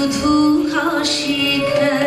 শুধু হাসি খেলা